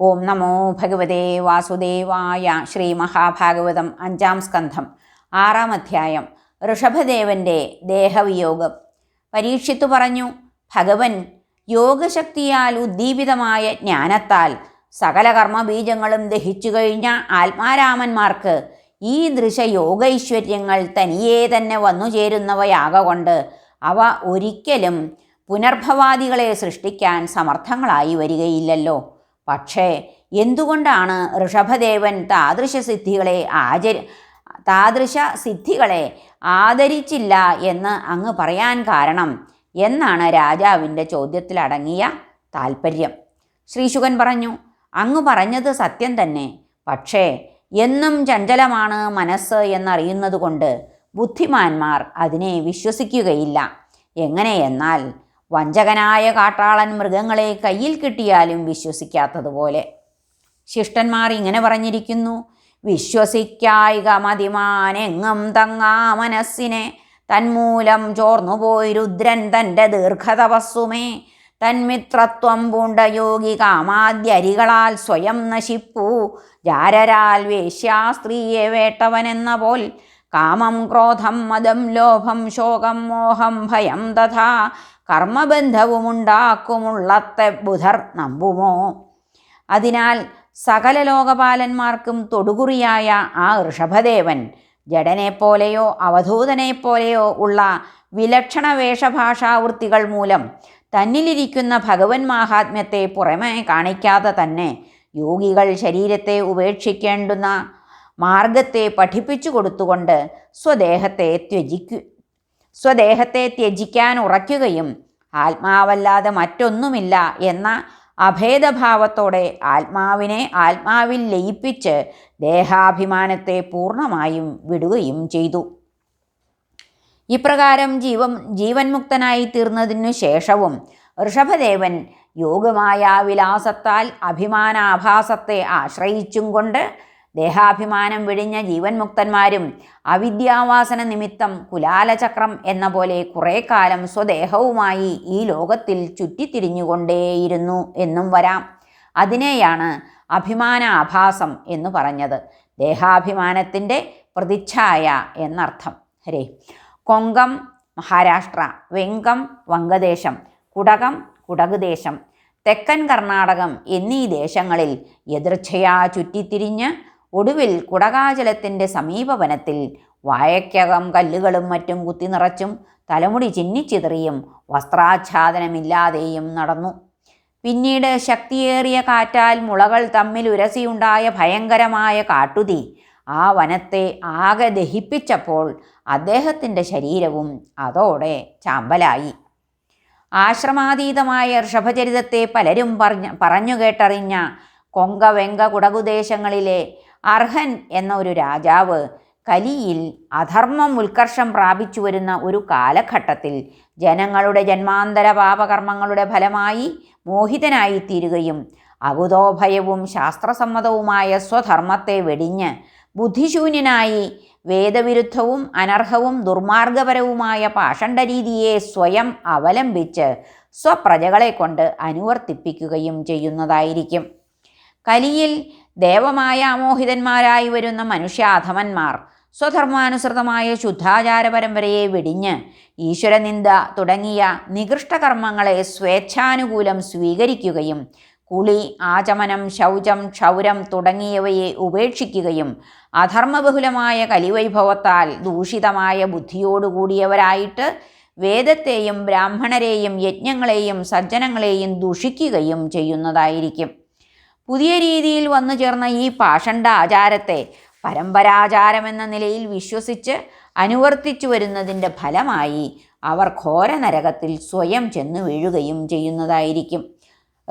ഓം നമോ ഭഗവതേ വാസുദേവായ ശ്രീ മഹാഭാഗവതം അഞ്ചാം സ്കന്ധം ആറാം അധ്യായം ഋഷഭദേവന്റെ ദേഹവിയോഗം. പരീക്ഷിത്തു പറഞ്ഞു ഭഗവൻ യോഗശക്തിയാൽ ഉദ്ദീപിതമായ ജ്ഞാനത്താൽ സകല കർമ്മബീജങ്ങളും ദഹിച്ചു കഴിഞ്ഞ ആത്മാരാമന്മാർക്ക് ഈ ദൃശ യോഗൈശ്വര്യങ്ങൾ തനിയെ തന്നെ വന്നു ചേരുന്നവയാകൊണ്ട് അവ ഒരിക്കലും പുനർഭവാദികളെ സൃഷ്ടിക്കാൻ സമർത്ഥങ്ങളായി വരികയില്ലല്ലോ. പക്ഷേ എന്തുകൊണ്ടാണ് ഋഷഭദേവൻ താദൃശ സിദ്ധികളെ ആചരി താദൃശ സിദ്ധികളെ ആദരിച്ചില്ല എന്ന് അങ്ങ് പറയാൻ കാരണം? എന്നാണ് രാജാവിന്റെ ചോദ്യത്തിലടങ്ങിയ താൽപ്പര്യം ശ്രീശുകൻ പറഞ്ഞു അങ്ങ് പറഞ്ഞത് സത്യം തന്നെ. പക്ഷേ എന്നും ചഞ്ചലമാണ് മനസ്സ് എന്നറിയുന്നതുകൊണ്ട് ബുദ്ധിമാന്മാർ അതിനെ വിശ്വസിക്കുകയില്ല. എങ്ങനെയെന്നാൽ വഞ്ചകനായ കാട്ടാളൻ മൃഗങ്ങളെ കയ്യിൽ കിട്ടിയാലും വിശ്വസിക്കാത്തതുപോലെ. ശിഷ്ടന്മാർ ഇങ്ങനെ പറഞ്ഞിരിക്കുന്നു വിശ്വസിക്കായിക മതിമാനെങ്ങും തങ്ങാ മനസ്സിനെ. തന്മൂലം ചോർന്നുപോയി രുദ്രൻ തന്റെ ദീർഘതപസ്സുമേ. തന്മിത്രത്വം പൂണ്ട യോഗി കാമാദ്യരികളാൽ സ്വയം നശിപ്പൂ. ജാരരാൽ വേശ്യാ സ്ത്രീയെ വേട്ടവനെന്ന പോൽ കാമം ക്രോധം മതം ലോഭം ശോകം മോഹം ഭയം തഥാ. കർമ്മബന്ധവുമുണ്ടാക്കുമുള്ളത്തെ ബുധർ നമ്പുമോ? അതിനാൽ സകല ലോകപാലന്മാർക്കും തൊടുകുറിയായ ആ ഋഷഭദേവൻ ജഡനെപ്പോലെയോ അവധൂതനെപ്പോലെയോ ഉള്ള വിലക്ഷണ വേഷഭാഷാവൃത്തികൾ മൂലം തന്നിലിരിക്കുന്ന ഭഗവൻ മാഹാത്മ്യത്തെ പുറമേ കാണിക്കാതെ തന്നെ യോഗികൾ ശരീരത്തെ ഉപേക്ഷിക്കേണ്ടുന്ന മാർഗത്തെ പഠിപ്പിച്ചു കൊടുത്തുകൊണ്ട് സ്വദേഹത്തെ ത്യജിക്കു സ്വദേഹത്തെ ത്യജിക്കാൻ ഉറയ്ക്കുകയും ആത്മാവല്ലാതെ മറ്റൊന്നുമില്ല എന്ന അഭേദഭാവത്തോടെ ആത്മാവിനെ ആത്മാവിൽ ലയിപ്പിച്ച് ദേഹാഭിമാനത്തെ പൂർണമായും വിടുകയും ചെയ്തു. ഇപ്രകാരം ജീവൻ ജീവൻമുക്തനായി തീർന്നതിനു ശേഷവും ഋഷഭദേവൻ യോഗമായ വിലാസത്താൽ അഭിമാനാഭാസത്തെ ആശ്രയിച്ചും കൊണ്ട് ദേഹാഭിമാനം വിഴിഞ്ഞ ജീവൻ മുക്തന്മാരും അവിദ്യാവാസന നിമിത്തം കുലാലചക്രം എന്ന പോലെ കുറേ കാലം സ്വദേഹവുമായി ഈ ലോകത്തിൽ ചുറ്റിത്തിരിഞ്ഞുകൊണ്ടേയിരുന്നു എന്നും വരാം. അതിനെയാണ് അഭിമാനാഭാസം എന്ന് പറഞ്ഞത്. ദേഹാഭിമാനത്തിന്റെ പ്രതിച്ഛായ എന്നർത്ഥം. ഹരേ. കൊങ്കം മഹാരാഷ്ട്ര വെങ്കം വങ്കദേശം കുടകം കുടകുദേശം തെക്കൻ കർണാടകം എന്നീ ദേശങ്ങളിൽ എതിർച്ഛയാ ചുറ്റിത്തിരിഞ്ഞ് ഒടുവിൽ കുടകാചലത്തിന്റെ സമീപവനത്തിൽ വായക്കകം കല്ലുകളും മറ്റും കുത്തി നിറച്ചും തലമുടി ചിന്നിച്ചിതറിയും വസ്ത്രാച്ഛാദനമില്ലാതെയും നടന്നു. പിന്നീട് ശക്തിയേറിയ കാറ്റാൽ മുളകൾ തമ്മിൽ ഉരസിയുണ്ടായ ഭയങ്കരമായ കാട്ടുതീ ആ വനത്തെ ആകെ ദഹിപ്പിച്ചപ്പോൾ അദ്ദേഹത്തിന്റെ ശരീരവും അതോടെ ചാമ്പലായി. ആശ്രമാതീതമായ ഋഷഭചരിതത്തെ പലരും പറഞ്ഞ പറഞ്ഞു കേട്ടറിഞ്ഞ കൊങ്കവെങ്ക കുടകുദേശങ്ങളിലെ അർഹൻ എന്ന ഒരു രാജാവ് കലിയിൽ അധർമ്മം ഉത്കർഷം പ്രാപിച്ചു വരുന്ന ഒരു കാലഘട്ടത്തിൽ ജനങ്ങളുടെ ജന്മാന്തര പാപകർമ്മങ്ങളുടെ ഫലമായി മോഹിതനായിത്തീരുകയും അകുതോഭയവും ശാസ്ത്രസമ്മതവുമായ സ്വധർമ്മത്തെ വെടിഞ്ഞ് ബുദ്ധിശൂന്യനായി വേദവിരുദ്ധവും അനർഹവും ദുർമാർഗപരവുമായ പാഷണ്ഡരീതിയെ സ്വയം അവലംബിച്ച് സ്വപ്രജകളെ കൊണ്ട് അനുവർത്തിപ്പിക്കുകയും ചെയ്യുന്നതായിരിക്കും. കലിയിൽ ദേവമായ അമോഹിതന്മാരായി വരുന്ന മനുഷ്യാധമന്മാർ സ്വധർമാനുസൃതമായ ശുദ്ധാചാര പരമ്പരയെ വെടിഞ്ഞ് ഈശ്വരനിന്ദ തുടങ്ങിയ നികൃഷ്ടകർമ്മങ്ങളെ സ്വേച്ഛാനുകൂലം സ്വീകരിക്കുകയും കുളി ആചമനം ശൗചം ക്ഷൗരം തുടങ്ങിയവയെ ഉപേക്ഷിക്കുകയും അധർമ്മബഹുലമായ കലിവൈഭവത്താൽ ദൂഷിതമായ ബുദ്ധിയോടുകൂടിയവരായിട്ട് വേദത്തെയും ബ്രാഹ്മണരെയും യജ്ഞങ്ങളെയും സജ്ജനങ്ങളെയും ദുഷിക്കുകയും ചെയ്യുന്നതായിരിക്കും. പുതിയ രീതിയിൽ വന്നു ചേർന്ന ഈ പാഷണ്ട ആചാരത്തെ പരമ്പരാചാരമെന്ന നിലയിൽ വിശ്വസിച്ച് അനുവർത്തിച്ചു വരുന്നതിന്റെ ഫലമായി അവർ ഘോര നരകത്തിൽ സ്വയം ചെന്ന് വീഴുകയും ചെയ്യുന്നതായിരിക്കും.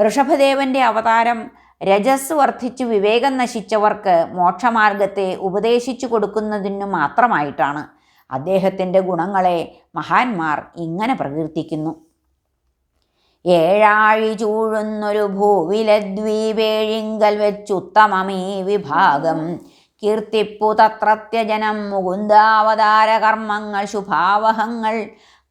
ഋഷഭദേവന്റെ അവതാരം രജസ് വർദ്ധിച്ചു വിവേകം നശിച്ചവർക്ക് മോക്ഷമാർഗത്തെ ഉപദേശിച്ചു കൊടുക്കുന്നതിനു മാത്രമായിട്ടാണ് അദ്ദേഹത്തിന്റെ ഗുണങ്ങളെ മഹാന്മാർ ഇങ്ങനെ പ്രകീർത്തിക്കുന്നു. ഏഴാഴി ചൂഴുന്നൊരു ഭൂവിലെ ദ്വീപേഴിങ്കൽ വെച്ചുത്തമമീ വിഭാഗം. കീർത്തിപ്പു തത്രത്യജനം മുകുന്ദാവതാര കർമ്മങ്ങൾ ശുഭാവഹങ്ങൾ.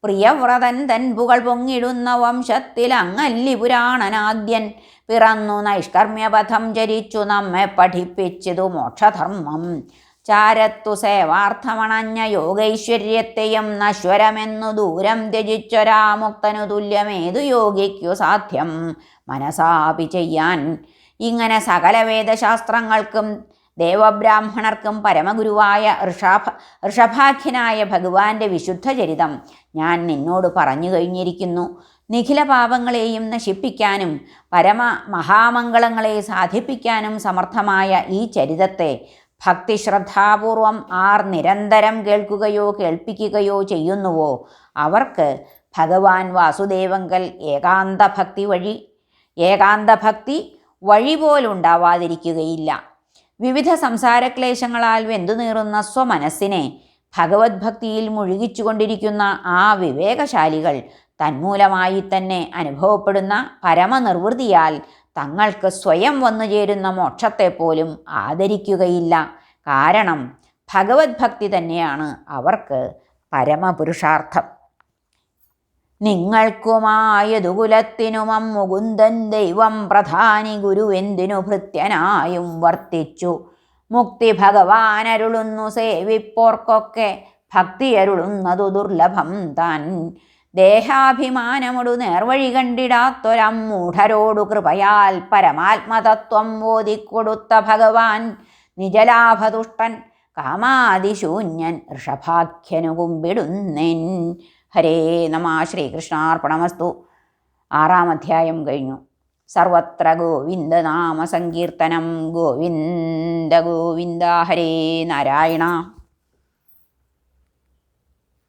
പ്രിയവ്രതൻ തൻ പുകൾ പൊങ്ങിടുന്ന വംശത്തിൽ അങ്ങല്ലി പുരാണനാദ്യൻ. പിറന്നു നൈഷ്കർമ്മ്യപഥം ചരിച്ചു നമ്മെ പഠിപ്പിച്ചതു മോക്ഷധർമ്മം. ചാരത്തു സേവാർത്ഥമണഞ്ഞ യോഗൈശ്വര്യത്തെയും നശ്വരമെന്നു ദൂരം ത്യജിച്ചൊരാമുക്തനു തുല്യമേതു യോഗിക്കു സാധ്യം? മനസാപി ചെയ്യാൻ. ഇങ്ങനെ സകല വേദശാസ്ത്രങ്ങൾക്കും ദേവബ്രാഹ്മണർക്കും പരമഗുരുവായ ഋഷാഭ ഋഷഭാഖ്യനായ ഭഗവാന്റെ വിശുദ്ധ ചരിതം ഞാൻ നിന്നോട് പറഞ്ഞു കഴിഞ്ഞിരിക്കുന്നു. നിഖില പാപങ്ങളെയും നശിപ്പിക്കാനും പരമ മഹാമംഗളങ്ങളെ സാധിപ്പിക്കാനും സമർത്ഥമായ ഈ ചരിതത്തെ ഭക്തിശ്രദ്ധാപൂർവം ആർ നിരന്തരം കേൾക്കുകയോ കേൾപ്പിക്കുകയോ ചെയ്യുന്നുവോ? അവർക്ക് ഭഗവാൻ വാസുദേവങ്കൽ ഏകാന്ത ഭക്തി വഴി ഏകാന്ത ഭക്തി വഴി പോലുണ്ടാവാതിരിക്കുകയില്ല. വിവിധ സംസാരക്ലേശങ്ങളാൽ വെന്തുനീറുന്ന സ്വമനസ്സിനെ ഭഗവത് ഭക്തിയിൽ മുഴുകിച്ചുകൊണ്ടിരിക്കുന്ന ആ വിവേകശാലികൾ തന്മൂലമായി തന്നെ അനുഭവപ്പെടുന്ന പരമനിർവൃതിയാൽ തങ്ങൾക്ക് സ്വയം വന്നു ചേരുന്ന മോക്ഷത്തെപ്പോലും ആദരിക്കുകയില്ല. കാരണം ഭഗവത് ഭക്തി തന്നെയാണ് അവർക്ക് പരമപുരുഷാർത്ഥം. നിങ്ങൾക്കുമായതു കുലത്തിനുമം മുകുന്ദൻ ദൈവം പ്രധാനി ഗുരുവെന്തിനു ഭൃത്യനായും വർത്തിച്ചു. മുക്തി ഭഗവാൻ ഭഗവാനരുളുന്നു സേവിപ്പോർക്കൊക്കെ ഭക്തിയരുളുന്നതു ദുർലഭം താൻ ദേഹാഭിമാനമൊടു നേർവഴി കണ്ടിടാത്തൊരമ്മൂഢരോടു കൃപയാൽ പരമാത്മതത്വം ഓതിക്കൊടുത്ത ഭഗവാൻ നിജലാഭതുഷ്ടൻ കാമാതിശൂന്യൻ ഋഷഭാഖ്യനു കുമ്പിടുന്നെൻ. ഹരേ നമ ശ്രീകൃഷ്ണാർപ്പണമസ്തു. ആറാം അധ്യായം കഴിഞ്ഞു. സർവത്ര ഗോവിന്ദനാമ സങ്കീർത്തനം. ഗോവിന്ദ ഗോവിന്ദ ഹരേ നാരായണ.